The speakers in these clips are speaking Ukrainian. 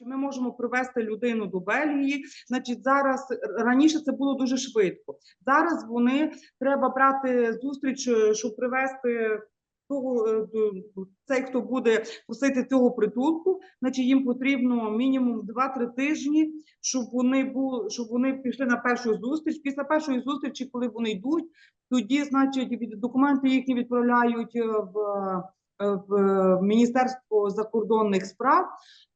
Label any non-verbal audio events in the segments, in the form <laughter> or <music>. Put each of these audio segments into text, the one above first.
Ми можемо привезти людину до Бельгії. Значить, зараз раніше це було дуже швидко. Зараз вони треба брати зустріч, е, щоб привезти того, е, цей, хто буде просити цього притулку. Значить, їм потрібно мінімум 2-3 тижні, щоб вони були, щоб вони пішли на першу зустріч. Після першої зустрічі, коли вони йдуть, тоді, значить, від документи їхні відправляють е, в, е, в е, Міністерство закордонних справ.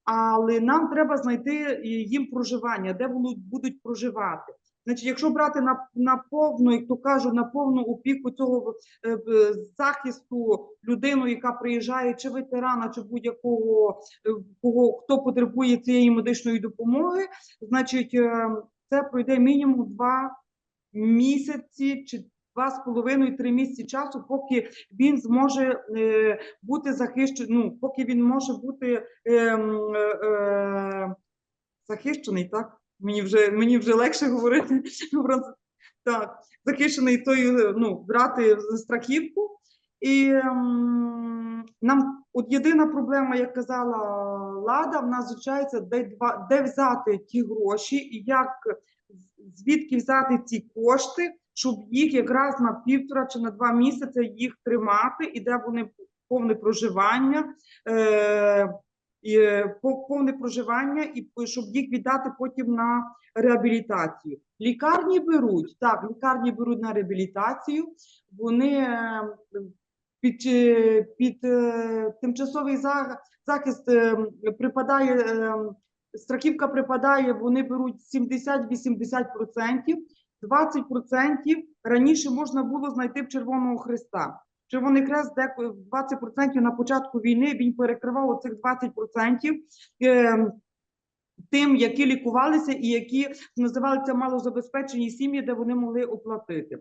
Але нам треба знайти е, їм проживання, де будуть проживати. Значить, якщо брати на, на повну, як то кажуть, на повну опіку цього е, е, захисту людину, яка приїжджає, чи ветерана, чи будь-якого е, кого хто потребує цієї медичної допомоги, значить, е, це пройде мінімум два місяці чи два з половиною три місяці часу, поки він зможе е, бути захищений, ну, поки він може бути ем, е, е, захищений, так? Мені вже мені вже легше говорити. <laughs> франц- Так, захищений тою, ну, брати страхівку. І ем, нам от єдина проблема, як казала Лада, в нас звучається, де, де взяти ті гроші, і як звідки взяти ці кошти, щоб їх якраз на півтора чи на два місяці їх тримати, і де вони повне проживання, е, і, е, по- повне проживання, і щоб їх віддати потім на реабілітацію. Лікарні беруть, так, лікарні беруть на реабілітацію, вони е, під, е, під тимчасовий захист припадає, страхівка припадає, вони беруть 70-80%, 20% раніше можна було знайти в Червоного Христа. Червоний Хрест де 20% на початку війни він перекривав оцих 20% е, тим, які лікувалися і які називалися малозабезпечені сім'ї, де вони могли оплатити.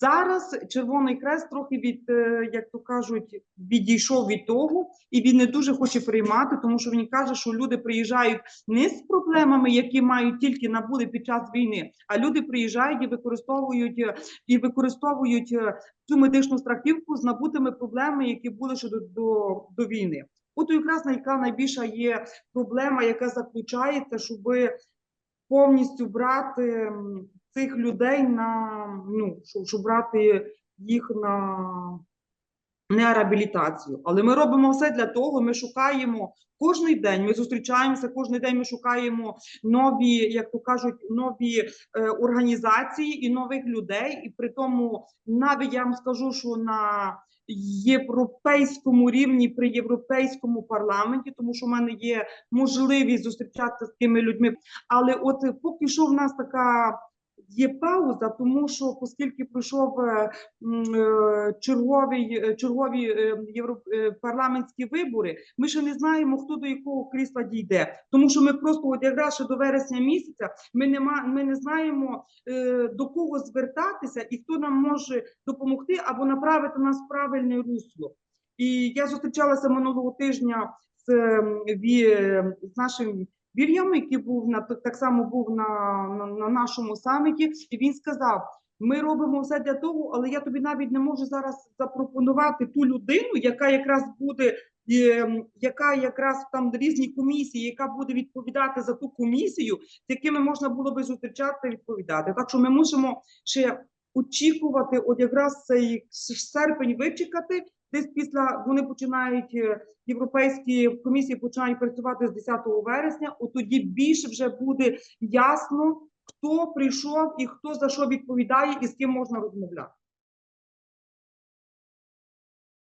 Зараз Червоний Хрест трохи від, е, як то кажуть, відійшов від того, і він не дуже хоче приймати, тому що він каже, що люди приїжджають не з проблемами, які мають тільки набули під час війни, а люди приїжджають і використовують і використовують е, цю медичну страхівку з набутими проблемами, які були ще до, до, війни. От якраз яка найбільша є проблема, яка заключається, щоб повністю брати цих людей на ну, щоб, щоб брати їх на не реабілітацію. Але ми робимо все для того. Ми шукаємо кожний день. Ми зустрічаємося кожний день. Ми шукаємо нові, як то кажуть, нові е, організації і нових людей. І при тому, навіть я вам скажу, що на європейському рівні при європейському парламенті, тому що в мене є можливість зустрічатися з тими людьми. Але от поки що в нас така є пауза, тому що оскільки пройшов е, е, черговий, е, чергові е, євро, е, парламентські вибори, ми ще не знаємо, хто до якого крісла дійде. Тому що ми просто от якраз ще до вересня місяця ми не ми не знаємо до кого звертатися і хто нам може допомогти або направити нас в правильне русло. І я зустрічалася минулого тижня з, з нашим Вільям, який був на так само був на, на, на нашому саміті, і він сказав: ми робимо все для того, але я тобі навіть не можу зараз запропонувати ту людину, яка якраз буде. ем, Яка якраз там різні комісії, яка буде відповідати за ту комісію, з якими можна було би зустрічати відповідати. Так що ми мусимо ще очікувати, от якраз цей серпень вичекати. Десь після вони починають е, європейські комісії починають працювати з 10 вересня. От тоді більше вже буде ясно, хто прийшов і хто за що відповідає, і з ким можна розмовляти.